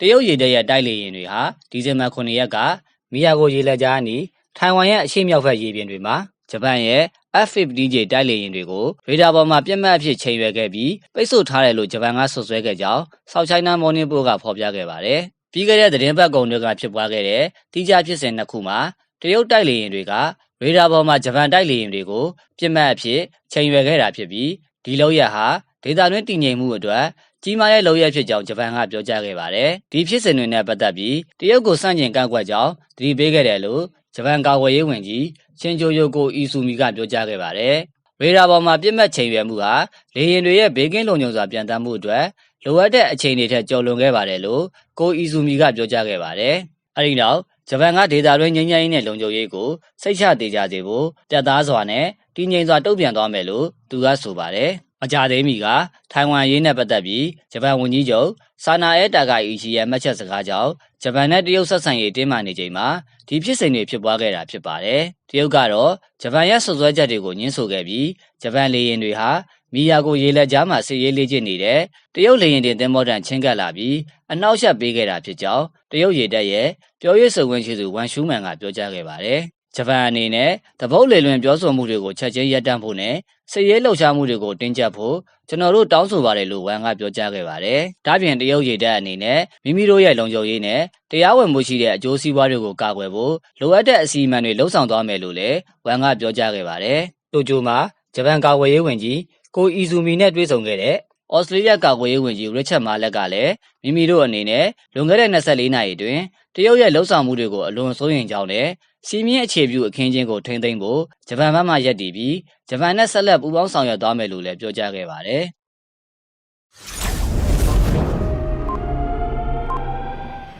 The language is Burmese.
တရုတ်ရေတပ်ရဲ့တိုက်လေယာဉ်တွေဟာဒီဇင်ဘာ9ရက်ကမီယာဂိုရေလက်ကြားအနီးထိုင်ဝမ်ရဲ့အရှေ့မြောက်ဘက်ရေပြင်တွေမှာဂျပန်ရဲ့ F-15J တိုက်လေယာဉ်တွေကိုရေဒါပေါ်မှာပြတ်မှတ်အဖြစ်ချိန်ရွယ်ခဲ့ပြီးပိတ်ဆို့ထားတယ်လို့ဂျပန်ကဆွဆွဲခဲ့ကြောင်း South China Morning Post ကဖော်ပြခဲ့ပါတယ်။ပြီးခဲ့တဲ့သတင်းပတ်ကုန်တွေကဖြစ်ပွားခဲ့တဲ့တိကျဖြစ်စဉ်နှစ်ခုမှာတရုတ်တိုက်လေယာဉ်တွေကရေဒါပေါ်မှာဂျပန်တိုက်လေယာဉ်တွေကိုပြစ်မှတ်အဖြစ်ချိန်ရွယ်ခဲ့တာဖြစ်ပြီးဒီလောက်ရဟာ ဒေတာတွင်းတည်ငြိမ်မှုအတွက်ကြီးမားတဲ့လောက်ရဖြစ်ကြောင်းဂျပန်ကပြောကြားခဲ့ပါတယ်။ဒီဖြစ်စဉ်တွေနဲ့ပတ်သက်ပြီးတရုတ်ကိုစန့်ကျင်ကန့်ကွက်ကြောင်းတတိပေးခဲ့တယ်လို့ဂျပန်ကာကွယ်ရေးဝန်ကြီးရှင်ဂျိုယိုကိုအီဆူမီကပြောကြားခဲ့ပါတယ်။ရေဒါပေါ်မှာပြစ်မှတ်ချိန်ရွယ်မှုဟာလေယာဉ်တွေရဲ့ဘေးကင်းလုံခြုံစွာပြန်တမ်းမှုအတွက်လိုအပ်တဲ့အချိန်တွေထက်ကျော်လွန်ခဲ့ပါတယ်လို့ကိုအီဆူမီကပြောကြားခဲ့ပါတယ်။အဲဒီနောက်ဂျပန်ကဒေတာတွင်းငြိမ်းချမ်းရေးနဲ့လုံခြုံရေးကိုစိတ်ချသေးကြစေဖို့ပြတ်သားစွာနဲ့တည်ငြိမ်စွာတုံ့ပြန်သွားမယ်လို့သူကဆိုပါတယ်။အ ကြသေးမီကထိုင်ဝမ်ရေးနဲ့ပတ်သက်ပြီးဂျပန်ဝန်ကြီးချုပ်ဆာနာအဲတာဂါအီချီရဲ့မှတ်ချက်စကားကြောင့်ဂျပန်နဲ့တရုတ်ဆက်ဆံရေးတင်းမာနေချိန်မှာဒီဖြစ်စဉ်တွေဖြစ်ပွားခဲ့တာဖြစ်ပါတယ်။တရုတ်ကတော့ဂျပန်ရဲ့ဆွဆွဲချက်တွေကိုညှင်းဆိုခဲ့ပြီးဂျပန်လေယာဉ်တွေဟာမီယာကိုရေလက်ကြားမှာစစ်ရေးလေ့ကျင့်နေတဲ့တရုတ်လေယာဉ်တင်သင်္ဘောတန်ချင်းကပ်လာပြီးအနှောက်အယှက်ပေးခဲ့တာဖြစ်ကြောင်းတရုတ်ရေတပ်ရဲ့ပြောရေးဆိုခွင့်ရှိသူဝမ်ရှူးမန်ကပြောကြားခဲ့ပါတယ်။ ဂျပန်အနေနဲ့တပုတ်လေလွင်ပြောဆိုမှုတွေကိုချက်ချင်းရပ်တန့်ဖို့နဲ့စစ်ရေးလှုပ်ရှားမှုတွေကိုတင်းကျပ်ဖို့ကျွန်တော်တို့တောင်းဆိုပါတယ်လို့ဝမ်ကပြောကြားခဲ့ပါတယ်။ဒါပြင်တရုတ်ရေတပ်အနေနဲ့မိမိတို့ရဲ့လုံခြုံရေးနဲ့တရားဝင်မှုရှိတဲ့အကျိုးစီးပွားတွေကိုကာကွယ်ဖို့လိုအပ်တဲ့အစီအမံတွေလှုံ့ဆော်သွားမယ်လို့လည်းဝမ်ကပြောကြားခဲ့ပါတယ်။တိုကျိုမှာဂျပန်ကာကွယ်ရေးဝန်ကြီးကိုအီဇူမီနဲ့တွေ့ဆုံခဲ့တဲ့ဩစတြေးလျကာကွယ်ရေးဝန်ကြီးရစ်ချက်မာလက်ကလည်းမိမိတို့အနေနဲ့လွန်ခဲ့တဲ့24နာရီအတွင်းတရုတ်ရဲ့လှုပ်ဆောင်မှုတွေကိုအလွန်စိုးရိမ်ကြောင်းနဲ့ စီမင်းအခြေပြုအခင်းချင်းကိုထိမ့်သိမ်းဖို့ ဂျပန်ဘက်မှရက်တည်ပြီး ဂျပန်နဲ့ဆက်လက်ပူးပေါင်းဆောင်ရွက်သွားမယ်လို့လည်း ပြောကြားခဲ့ပါတယ်။